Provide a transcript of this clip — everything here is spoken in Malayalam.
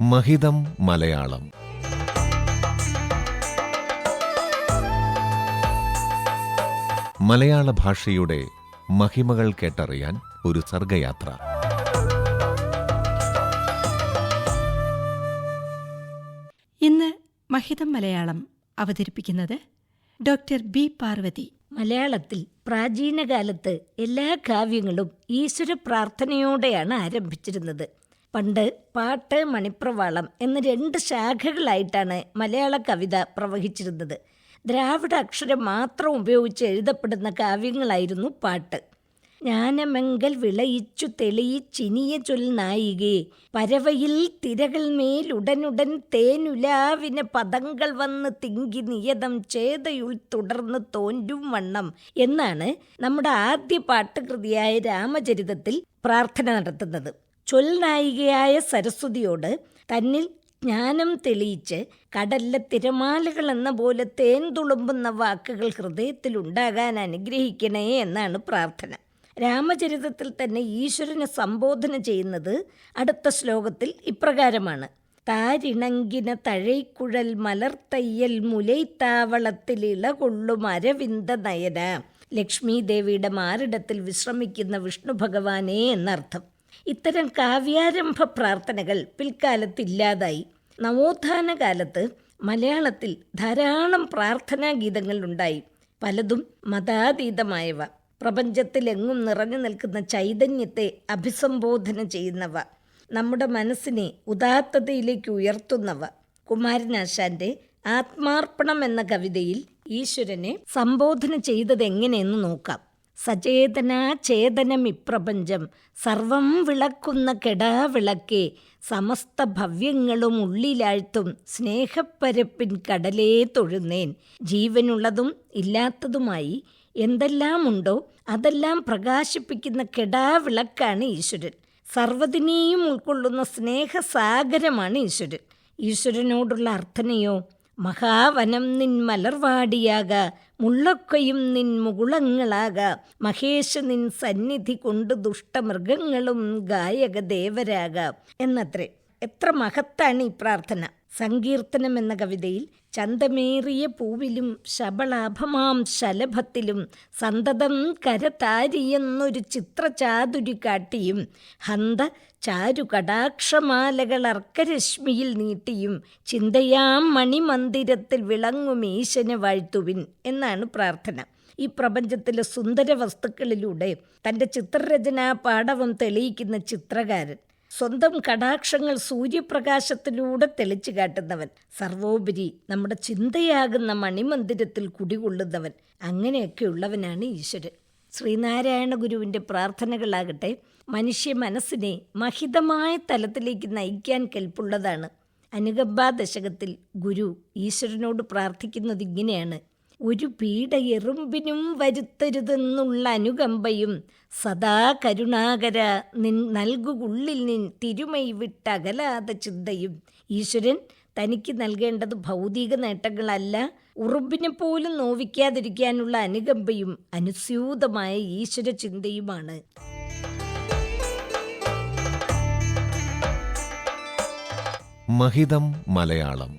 മഹിതം മലയാളം. മലയാള ഭാഷയുടെ മഹിമകൾ കേട്ടറിയാൻ ഒരു സർഗയാത്ര. ഇന്ന് മഹിതം മലയാളം അവതരിപ്പിക്കുന്നത് ഡോക്ടർ ബി പാർവതി. മലയാളത്തിൽ പ്രാചീനകാലത്ത് എല്ലാ കാവ്യങ്ങളും ഈശ്വര പ്രാർത്ഥനയോടെയാണ് ആരംഭിച്ചിരുന്നത്. പണ്ട് പാട്ട് മണിപ്രവാളം എന്ന രണ്ട് ശാഖകളായിട്ടാണ് മലയാള കവിത പ്രവഹിച്ചിരുന്നത്. ദ്രാവിഡ അക്ഷരം മാത്രം ഉപയോഗിച്ച് എഴുതപ്പെടുന്ന കാവ്യങ്ങളായിരുന്നു പാട്ട്. ജ്ഞാനമെങ്കൽ വിളയിച്ചു തെളിയിച്ചിനിയ ചൊൽ നായികേ പരവയിൽ തിരകൾ മേലുടനുടൻ തേനുലാവിന് പദങ്ങൾ വന്ന് തിങ്കി നിയതം ചേതയുൾ തുടർന്ന് തോന്റും വണ്ണം എന്നാണ് നമ്മുടെ ആദ്യ പാട്ടുകൃതിയായ രാമചരിതത്തിൽ പ്രാർത്ഥന നടത്തുന്നത്. ചൊൽ നായികയായ സരസ്വതിയോട് തന്നിൽ ജ്ഞാനം തെളിയിച്ച് കടലിലെ തിരമാലകൾ എന്ന പോലെ തേൻ തുളുമ്പുന്ന വാക്കുകൾ ഹൃദയത്തിൽ ഉണ്ടാകാൻ അനുഗ്രഹിക്കണേ എന്നാണ് പ്രാർത്ഥന. രാമചരിതത്തിൽ തന്നെ ഈശ്വരനെ സംബോധന ചെയ്യുന്നത് അടുത്ത ശ്ലോകത്തിൽ ഇപ്രകാരമാണ്. താരിണങ്കിന തഴൈക്കുഴൽ മലർത്തയ്യൽ മുലൈത്താവളത്തിൽ ഇളകൊള്ളും അരവിന്ദ നയന. ലക്ഷ്മി ദേവിയുടെ മാറിടത്തിൽ വിശ്രമിക്കുന്ന വിഷ്ണു ഭഗവാനേ എന്നർത്ഥം. ഇത്തരം കാവ്യാരംഭ പ്രാർത്ഥനകൾ പിൽക്കാലത്ത് ഇല്ലാതായി. നവോത്ഥാന കാലത്ത് മലയാളത്തിൽ ധാരാളം പ്രാർത്ഥനാ ഗീതങ്ങൾ ഉണ്ടായി. പലതും മതാതീതമായവ. പ്രപഞ്ചത്തിലെങ്ങും നിറഞ്ഞു നിൽക്കുന്ന ചൈതന്യത്തെ അഭിസംബോധന ചെയ്യുന്നവ. നമ്മുടെ മനസ്സിനെ ഉദാത്തതയിലേക്ക് ഉയർത്തുന്നവ. കുമാരനാശാന്റെ ആത്മാർപ്പണം എന്ന കവിതയിൽ ഈശ്വരനെ സംബോധന ചെയ്തതെങ്ങനെയെന്ന് നോക്കാം. സചേതനാ ചേതനമിപ്രപഞ്ചം സർവം വിളക്കുന്ന കെടാവിളക്കേ സമസ്ത ഭവ്യങ്ങളും ഉള്ളിലാഴ്ത്തും സ്നേഹപ്പരപ്പിൻ കടലേ തൊഴുന്നേൻ. ജീവനുള്ളതും ഇല്ലാത്തതുമായി എന്തെല്ലാമുണ്ടോ അതെല്ലാം പ്രകാശിപ്പിക്കുന്ന കെടാവിളക്കാണ് ഈശ്വരൻ. സർവതിനെയും ഉൾക്കൊള്ളുന്ന സ്നേഹസാഗരമാണ് ഈശ്വരൻ. ഈശ്വരനോടുള്ള അർത്ഥനയോ മഹാവനം നിൻ മലർവാടിയാക മുള്ളൊക്കയും നിൻ മുകുളങ്ങളാക. മഹേശ നിൻ സന്നിധി കൊണ്ട് ദുഷ്ടമൃഗങ്ങളും ഗായക ദേവരാക എന്നത്രേ. എത്ര മഹത്താണ് ഈ പ്രാർത്ഥന? സങ്കീർത്തനം എന്ന കവിതയിൽ ചന്തമേറിയ പൂവിലും ശബളാഭമാം ശലഭത്തിലും സന്തതം കരതാരിയെന്നൊരു ചിത്രചാതുരി കാട്ടിയും ഹന്ത ചാരു കടാക്ഷമാലകൾ അർക്കരശ്മിയിൽ നീട്ടിയും ചിന്തയാം മണിമന്ദിരത്തിൽ വിളങ്ങും ഈശനെ വാഴ്ത്തുവിൻ എന്നാണ് പ്രാർത്ഥന. ഈ പ്രപഞ്ചത്തിലെ സുന്ദര വസ്തുക്കളിലൂടെ തന്റെ ചിത്രരചനാ പാടവം തെളിയിക്കുന്ന ചിത്രകാരൻ സ്വന്തം കടാക്ഷങ്ങൾ സൂര്യപ്രകാശത്തിലൂടെ തെളിച്ചു കാട്ടുന്നവൻ. സർവോപരി നമ്മുടെ ചിന്തയാകുന്ന മണിമന്ദിരത്തിൽ കുടികൊള്ളുന്നവൻ. അങ്ങനെയൊക്കെയുള്ളവനാണ് ഈശ്വരൻ. ശ്രീനാരായണ ഗുരുവിന്റെ പ്രാർത്ഥനകളാകട്ടെ മനുഷ്യ മനസ്സിനെ മഹിതമായ തലത്തിലേക്ക് നയിക്കാൻ കെൽപ്പുള്ളതാണ്. അനുകമ്പാ ദശകത്തിൽ ഗുരു ഈശ്വരനോട് പ്രാർത്ഥിക്കുന്നത് ഇങ്ങനെയാണ്. ഒരു പീഡ എറുമ്പിനും വരുത്തരുതെന്നുള്ള അനുകമ്പയും സദാ കരുണാകര നിൻ നൽകുകുള്ളിൽ നിൻ തിരുമൈ വിട്ടകലാത ചിന്തയും. ഈശ്വരൻ തനിക്ക് നൽകേണ്ടത് ഭൗതിക നേട്ടങ്ങളല്ല ഉറുമ്പിനെ പോലും നോവിക്കാതിരിക്കാനുള്ള അനുകമ്പയും അനുസ്യൂതമായ ഈശ്വര ചിന്തയുമാണ്. മഹിതം മലയാളം